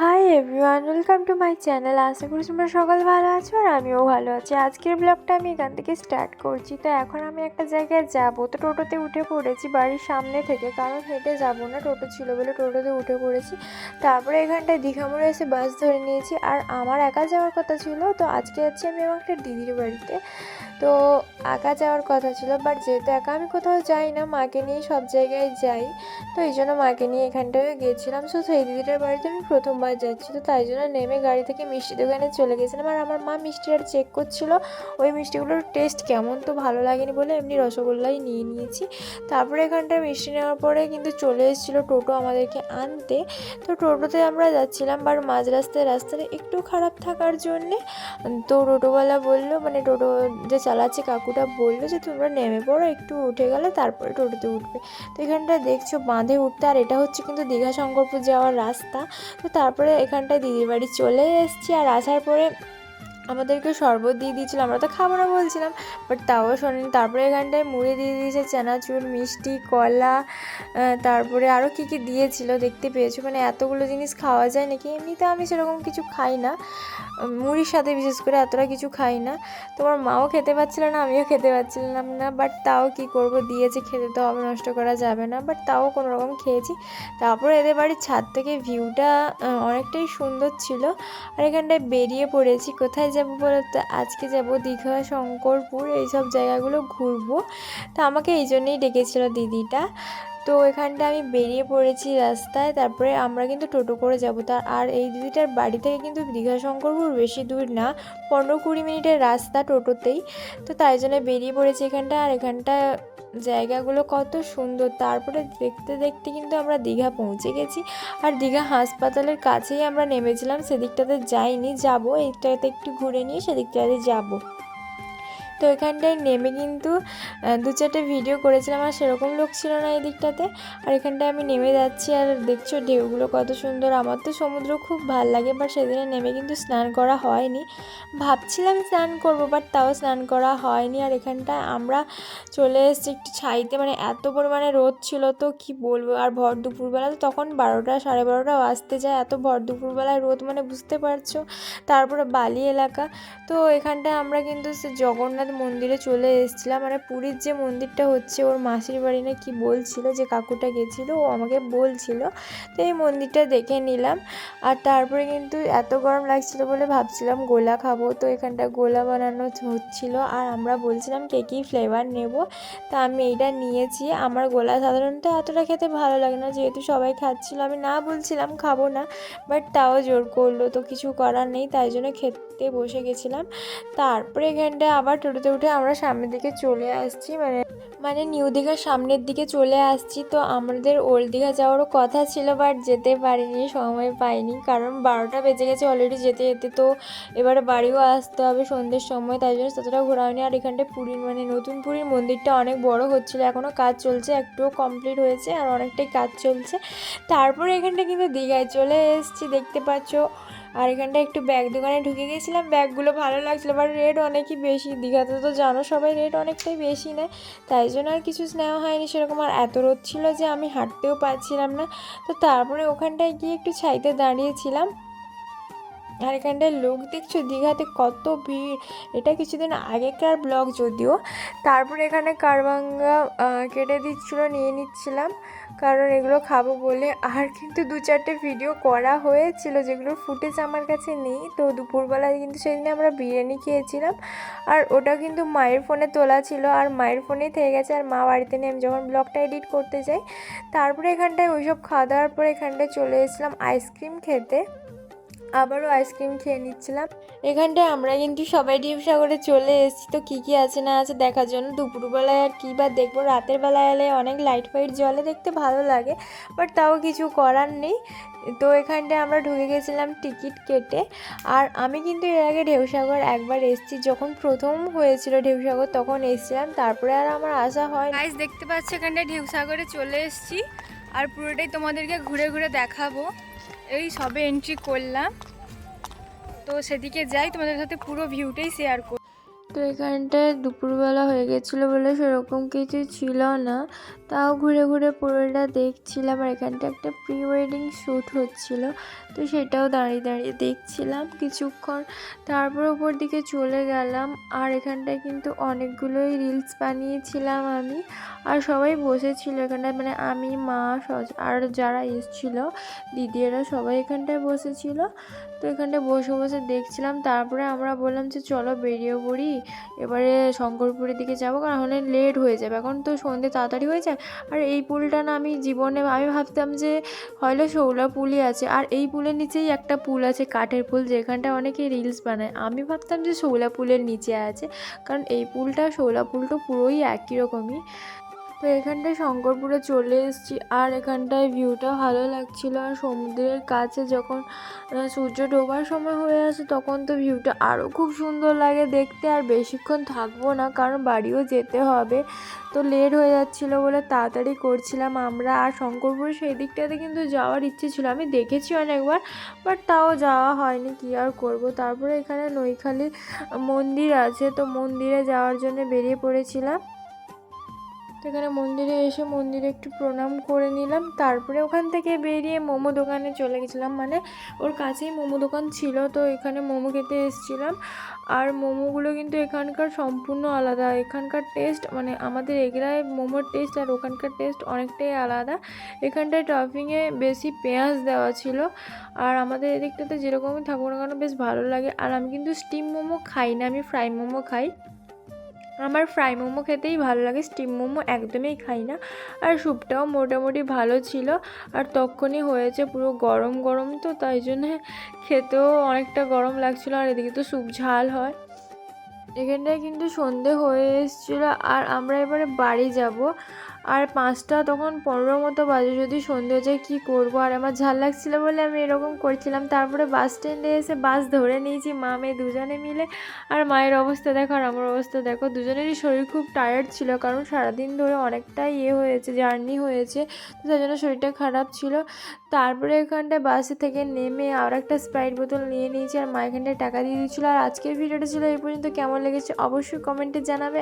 Hi everyone welcome to my channel আশা করি তোমরা সকাল ভালো আছো আর আমিও ভালো আছি। আজকের ব্লগটা আমি এখান থেকে স্টার্ট করছি। তো এখন আমি একটা জায়গায় যাব। তো টোটোতে উঠে পড়েছি বাড়ির সামনে থেকে। কারণ হেঁটে যাব না। টোটো ছিল বলে টোটোতে উঠে পড়েছি। তারপরে এখানটায় দীঘা মোড়ে এসে বাস ধরে নিয়েছি। আর আমার একা যাওয়ার কথা ছিল। তো আজকে যাচ্ছি আমি আমার একটা দিদির বাড়িতে। তো একা যাওয়ার কথা ছিল বাট যেহেতু একা আমি কোথাও যাই না, মাকে নিয়ে সব জায়গায় যাই, তো এই জন্য মাকে নিয়ে এখানটায় গিয়েছিলাম। সো সেই দিদিটার বাড়িতে আমি প্রথমবার যাচ্ছি, তো তাই জন্য নেমে গাড়ি থেকে মিষ্টি দোকানে চলে গেছিলাম। আর আমার মা মিষ্টিটা চেক করছিল, ওই মিষ্টিগুলোর টেস্ট কেমন তো ভালো লাগেনি বলে এমনি রসগোল্লাই নিয়ে নিয়েছি। তারপরে এখানটায় মিষ্টি নেওয়ার পরে কিন্তু চলে এসেছিল টোটো আমাদেরকে আনতে। তো টোটোতে আমরা যাচ্ছিলাম বাট মাঝ রাস্তায় রাস্তাটা একটু খারাপ থাকার জন্যে তো টোটোওয়ালা বলল মানে টোটো যে চালাচ্ছে, কাকুটা বলল যে তোমরা নেমে পড়ো, একটু উঠে গেলে তারপরে টোটোতে উঠবে। তো এখানটা দেখছ বাঁধে উঠতে, আর এটা হচ্ছে কিন্তু দীঘা শঙ্করপুর যাওয়ার রাস্তা। তো তারপরে এখানটায় দিদির বাড়ি চলে এসেছি, আর আসার পরে আমাদেরকে শরবত দিয়ে দিয়েছিল। আমরা তো খাব না বলছিলাম বাট তাও শোনেনি। তারপরে এখানটায় মুড়ি দিয়ে দিয়েছে, চানাচুর, মিষ্টি, কলা তারপরে আরও কী কী দিয়েছিল, দেখতে পেয়েছ? মানে এতগুলো জিনিস খাওয়া যায় নাকি? এমনিতে আমি সেরকম কিছু খাই না। মুড়ির সাথে বিশেষ করে এতটা কিছু খাই না। তোমার মাও খেতে পাচ্ছিল না, আমিও খেতে পাচ্ছিলাম না বাট তাও কি করব? দিয়েছে খেতে তো হবে, নষ্ট করা যাবে না বাট তাও কোনো রকম খেয়েছি। তারপরে এদের বাড়ির ছাদ থেকে ভিউটা অনেকটাই সুন্দর ছিল। আর এখানটায় বেরিয়ে পড়েছি। কোথায় যাব বলতো? আজকে যাব দীঘা, শঙ্করপুর, এইসব জায়গাগুলো ঘুরবো। তো আমাকে এই জন্যেই ডেকেছিল দিদিটা। তো এখানটা আমি বেরিয়ে পড়েছি রাস্তায়, তারপরে আমরা কিন্তু টোটো করে যাব। তার আর এই দিদিটার বাড়ি থেকে কিন্তু দীঘা শঙ্করপুর বেশি দূর না, পনেরো কুড়ি মিনিটের রাস্তা টোটোতেই। তো তাই জন্য বেরিয়ে পড়েছি এখানটা, আর এখানটা জায়গাগুলো কত সুন্দর। তারপরে দেখতে দেখতে কিন্তু আমরা দীঘা পৌঁছে গেছি, আর দীঘা হাসপাতালের কাছেই আমরা নেমেছিলাম, সেদিকটাতে যাইনি, যাব। এইটাতে একটু ঘুরে নিয়ে সেদিকটাতে যাব। তো এখানটায় নেমে কিন্তু দু চারটে ভিডিও করেছিলাম, আর সেরকম লোক ছিল না এই দিকটাতে আর এখানটায় আমি নেমে যাচ্ছি, আর দেখছ ঢেউগুলো কত সুন্দর। আমার তো সমুদ্র খুব ভালো লাগে বাট সেদিনে নেমে কিন্তু স্নান করা হয়নি। ভাবছিলাম স্নান করব বাট তাও স্নান করা হয়নি। আর এখানটায় আমরা চলে এসেছি একটু ছাইতে মানে এত পরিমাণে রোদ ছিল তো কি বলব? আর ভর দুপুরবেলা তো তখন বারোটা, সাড়ে বারোটা আসতে যায়, এত ভর দুপুরবেলায় রোদ মানে বুঝতে পারছ? তারপরে বালি এলাকা। তো এখানটায় আমরা কিন্তু সে জগন্নাথ মন্দিরে চলে এসেছিলাম। মানে পুরীর যে মন্দিরটা হচ্ছে, ওর মাসির বাড়ি না কি বলছিল, যে কাকুটা গেছিল, ও আমাকে বলছিল। তো এই মন্দিরটা দেখে নিলাম। আর তারপরে কিন্তু এত গরম লাগছিল বলে ভাবছিলাম গোলা খাব। তো এখানটা গোলা বানানো হচ্ছিল। আর আমরা বলছিলাম কে কী ফ্লেভার নেব। তা আমি এইটা নিয়েছি। আমার গোলা সাধারণত এতটা খেতে ভালো লাগে না, যেহেতু সবাই খাচ্ছিল। আমি না বলছিলাম খাব না বাট তাও জোর করল। তো কিছু করার নেই, তাই জন্য খেতে বসে গেছিলাম। তারপরে এখানটা আবার টোটোতে উঠে আমরা সামনের দিকে চলে আসছি মানে মানে নিউ দীঘার সামনের দিকে চলে আসছি। তো আমাদের ওল্ড দীঘা যাওয়ারও কথা ছিল বাট যেতে পারিনি, সময় পাইনি। কারণ বারোটা বেজে গেছে অলরেডি যেতে যেতে, তো এবারে বাড়িও আসতে হবে সন্ধ্যের সময়, তাই জন্য ততটা ঘোরা হয়নি আর এখানটায় পুরীর মানে নতুন পুরীর মন্দিরটা অনেক বড় হচ্ছিল এখনও কাজ চলছে, একটুও কমপ্লিট হয়েছে, আর অনেকটাই কাজ চলছে। তারপরে এখানটা কিন্তু দীঘায় চলে এসেছি, দেখতে পাচ্ছ। আর এখানটা একটু ব্যাগ দোকানে ঢুকে গিয়েছিলাম ব্যাগগুলো ভালো লাগছিল বাট রেট অনেকই বেশি। দীঘাতে তো জানো সবাই রেট অনেকটাই বেশি নেয়। তাই জন্য আর কিছু স্নেহ হয়নি, সেরকম আর এত রোদ ছিল যে আমি হাঁটতেও পারছিলাম না। তো তারপরে ওখানটায় গিয়ে একটু ছাইতে দাঁড়িয়েছিলাম। আর এখানটায় লোক দেখছ? দীঘাতে কত ভিড়। এটা কিছুদিন আগেকার ব্লগ যদিও। তারপরে এখানে কারবাঙ্গা কেটে দিচ্ছিল, নিয়ে নিচ্ছিলাম। কারণ এগুলো খাব বলে। আর কিন্তু দু চারটে ভিডিও করা হয়েছিল যেগুলোর ফুটেজ আমার কাছে নেই। তো দুপুরবেলায় কিন্তু সেদিন আমরা বিরিয়ানি খেয়েছিলাম। আর ওটা কিন্তু মায়ের ফোনে তোলা ছিল। আর মায়ের ফোনেই থেকে গেছে। আর মা বাড়িতে নিয়ে আমি যখন ব্লগটা এডিট করতে যাই, তারপরে এখানটায় ওইসব খাওয়া দাওয়ার পর এখানটায় চলে এসেছিলাম আইসক্রিম খেতে। আবারও আইসক্রিম খেয়ে নিচ্ছিলাম। এখানটায় আমরা কিন্তু সবাই ডিপসাগরে চলে এসেছি। তো কী কী আছে না আছে দেখার জন্য দুপুরবেলায় আর কী বা দেখব। রাতের বেলায় এলে অনেক লাইট ফাইট জলে দেখতে ভালো লাগে বাট তাও কিছু করার নেই। তো এখানটায় আমরা ঢুকে গেছিলাম টিকিট কেটে। আর আমি কিন্তু এর আগে ঢেউসাগর একবার এসেছি। যখন প্রথম হয়েছিল ঢেউসাগর তখন এসেছিলাম। তারপরে আর আমার আসা হয় গাইস দেখতে পাচ্ছ এখানটা ঢেউসাগরে চলে এসেছি। আর পুরোটাই তোমাদেরকে ঘুরে ঘুরে দেখাবো। এই সবে এন্ট্রি করলাম। তো সেদিকে যাই তোমাদের সাথে পুরো ভিউটাই শেয়ার করি তো এখানটায় দুপুরবেলা হয়ে গেছিল বলে সেরকম কিছু ছিল না। তাও ঘুরে ঘুরে পুরোটা দেখছিলাম আর এখানটা একটা প্রি ওয়েডিং শ্যুট হচ্ছিল। তো সেটাও দাঁড়িয়ে দাঁড়িয়ে দেখছিলাম কিছুক্ষণ। তারপর ওপর দিকে চলে গেলাম আর এখানটায় কিন্তু অনেকগুলোই রিলস বানিয়েছিলাম আমি। আর সবাই বসেছিল এখানটায় মানে আমি, মা আর যারা এসেছিল দিদিরা সবাই এখানটায় বসেছিল। তো এখানটায় বসে বসে দেখছিলাম। তারপরে আমরা বললাম যে, চলো বেরিয়ে পড়ি। এবারে শঙ্করপুরের দিকে যাব, কারণ হলে লেট হয়ে যাবে। এখন তো সন্ধে তাড়াতাড়ি হয়ে যায়। আর এই পুলটা না আমি জীবনে, আমি ভাবতাম যে হয়তো শৌলা পুলই আছে। আর এই পুলের নিচেই একটা পুল আছে, কাঠের পুল যেখানটা অনেকে রিলস বানায়। আমি ভাবতাম যে শৌলা পুলের নিচে আছে, কারণ এই পুলটা শৌলা পুলটা পুরোই একই রকমই। তো এখানটায় শঙ্করপুরে চলে এসেছি। আর এখানটায় ভিউটা ভালো লাগছিল। আর সমুদ্রের কাছে যখন সূর্য ডোবার সময় হয়ে আসে, তখন তো ভিউটা আরও খুব সুন্দর লাগে দেখতে। আর বেশিক্ষণ থাকব না, কারণ বাড়িও যেতে হবে। তো লেট হয়ে যাচ্ছিল বলে তাড়াতাড়ি করছিলাম আমরা। আর শঙ্করপুর সেই দিকটাতে কিন্তু যাওয়ার ইচ্ছে ছিল। আমি দেখেছি অনেকবার বাট তাও যাওয়া হয়নি। কী আর করব? তারপরে এখানে নৈখালি মন্দির আছে। তো মন্দিরে যাওয়ার জন্য বেরিয়ে পড়েছিলাম। তো এখানে মন্দিরে এসে মন্দিরে একটু প্রণাম করে নিলাম। তারপরে ওখান থেকে বেরিয়ে মোমো দোকানে চলে গেছিলাম। মানে ওর কাছেই মোমো দোকান ছিল, তো এখানে মোমো খেতে এসেছিলাম। আর মোমোগুলো কিন্তু এখানকার সম্পূর্ণ আলাদা। এখানকার টেস্ট মানে আমাদের এগরায় মোমোর টেস্ট আর ওখানকার টেস্ট অনেকটাই আলাদা। এখানটায় টপিংয়ে বেশি পেঁয়াজ দেওয়া ছিল। আর আমাদের এদিকটাতে যেরকমই থাকুক না কেন বেশ ভালো লাগে। আর আমি কিন্তু স্টিম মোমো খাই না, আমি ফ্রাই মোমো খাই। আমার ফ্রাই মোমো খেতেই ভালো লাগে, স্টিম মোমো একদমই খাই না। আর স্যুপটাও মোটামুটি ভালো ছিল, আর তখনই হয়েছে পুরো গরম গরম তো, তাই জন্যে খেতেও অনেকটা গরম লাগছিল, আর এদিকে তো স্যুপ ঝাল হয়। এখানটায় কিন্তু সন্ধে হয়ে এসেছিল, আর আমরা এবারে বাড়ি যাব। আর পাঁচটা তখন পনেরো মতো বাজে। যদি সন্ধে যায়, কী করব? আর আমার ঝাল লাগছিল বলে আমি এরকম করছিলাম। তারপরে বাস স্ট্যান্ডে এসে বাস ধরে নিয়েছি, মা মেয়ে দুজনে মিলে। আর মায়ের অবস্থা দেখো আর আমার অবস্থা দেখো। দুজনেরই শরীর খুব টায়ার্ড ছিল, কারণ সারাদিন ধরে অনেকটাই ইয়ে হয়েছে, জার্নি হয়েছে। তো তাই জন্য শরীরটা খারাপ ছিল। তারপরে এখানটায় বাসে থেকে নেমে আর একটা স্প্রাইট বোতল নিয়ে নিয়েছি আর মা এখানটায় টাকা দিয়ে দিয়েছিলো। আর আজকের ভিডিওটা ছিল এই পর্যন্ত। কেমন লেগেছে অবশ্যই কমেন্টে জানাবে।